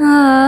啊。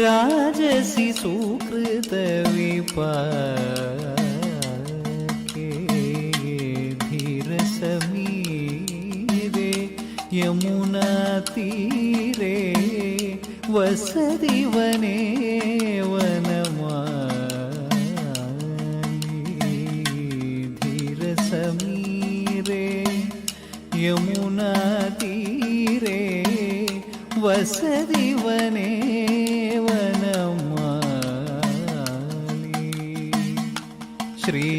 രാജസി സുകൃത വിപാകേ ധീരസമീരെ യമുനാ തീരെ വസതി വനേ വനമാ ധീരസമീരെ യമുനാ തീരെ വസതി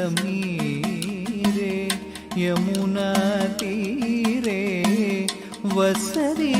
धीरसमीरे यमुनातीरे वसति वने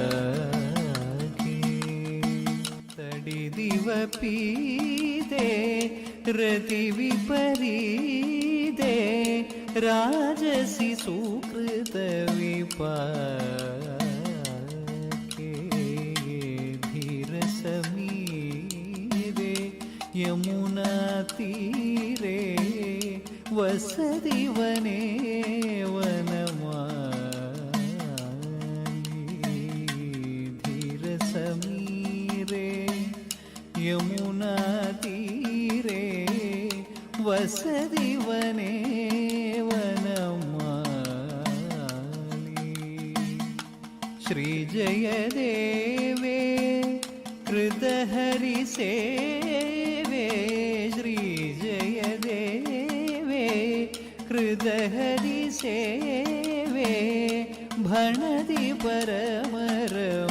തടിദിവ പീതേ രതിവിപരീതേ രാജസി സുകൃത വിപാകേ ധീരസമീരേ യമുനാ തീരേ വസതി വനേ ഭണതി പരമരമണീയം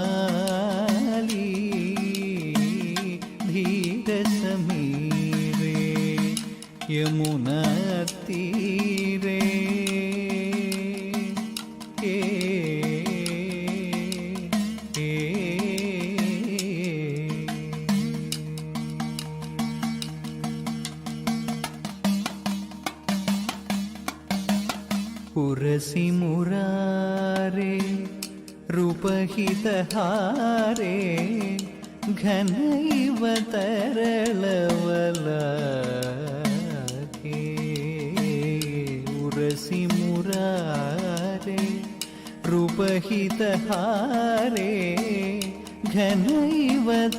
യമുന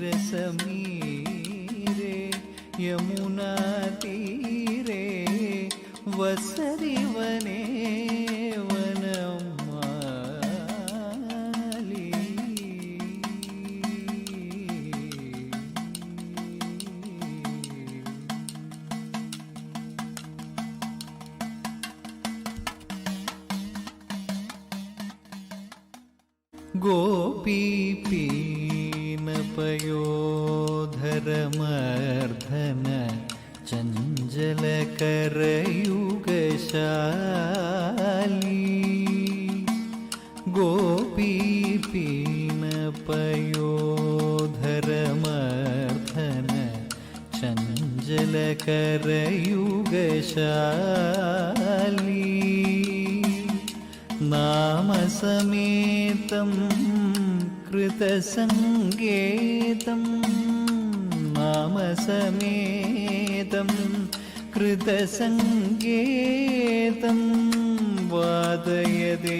वीर समीरे यमुना तीरे वसरी वने गोपीपीनपयोधरमर्धन चञ्चलकरयुगशाली नामसमेतं कृतसङ्गेतं नामसमेतं कृतसङ्गेतं वादयदे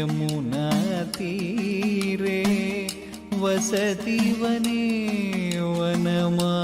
యమున తీరే వసతి వనే వనమా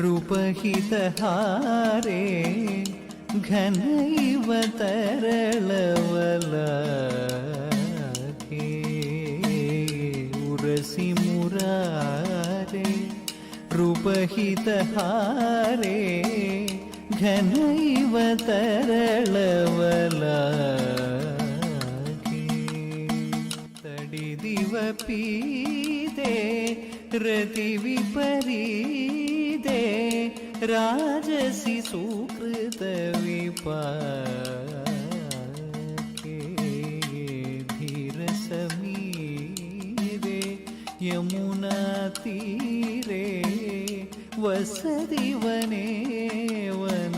ರೂಪಹಿತಹಾರೇ ಘನೈವ ತರಳವಲಕೆ ಉರಸಿ ಮುರಾರೆ ರೂಪಹಿತಹಾರೇ ಘನೈವ ತರಳವಲಕೆ ತಡಿದಿವ पीते रति ವಿಪರೀ रतिविपरीते राजसि सुकृतविपाके धीरसमीरे यमुनातीरे वसति वने वनमाली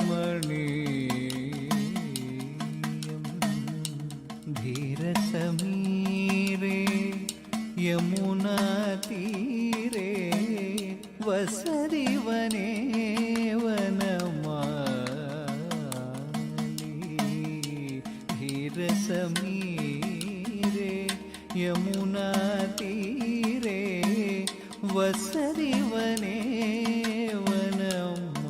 यमुनातीरे वसति वने वनमाली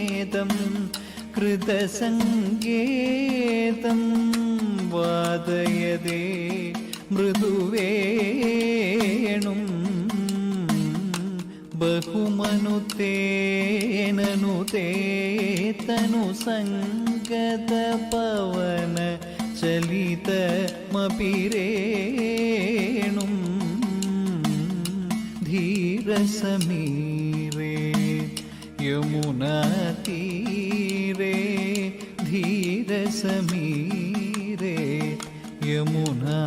नामसमेतं कृतसङ्गेतं वादयदे मृदुवेणुं बहुमनुतेननुते तनुसङ्गतपवन चलितमपि रेणुं धीरसमीरे തീരെ ധീരസമീരെ യമുനാ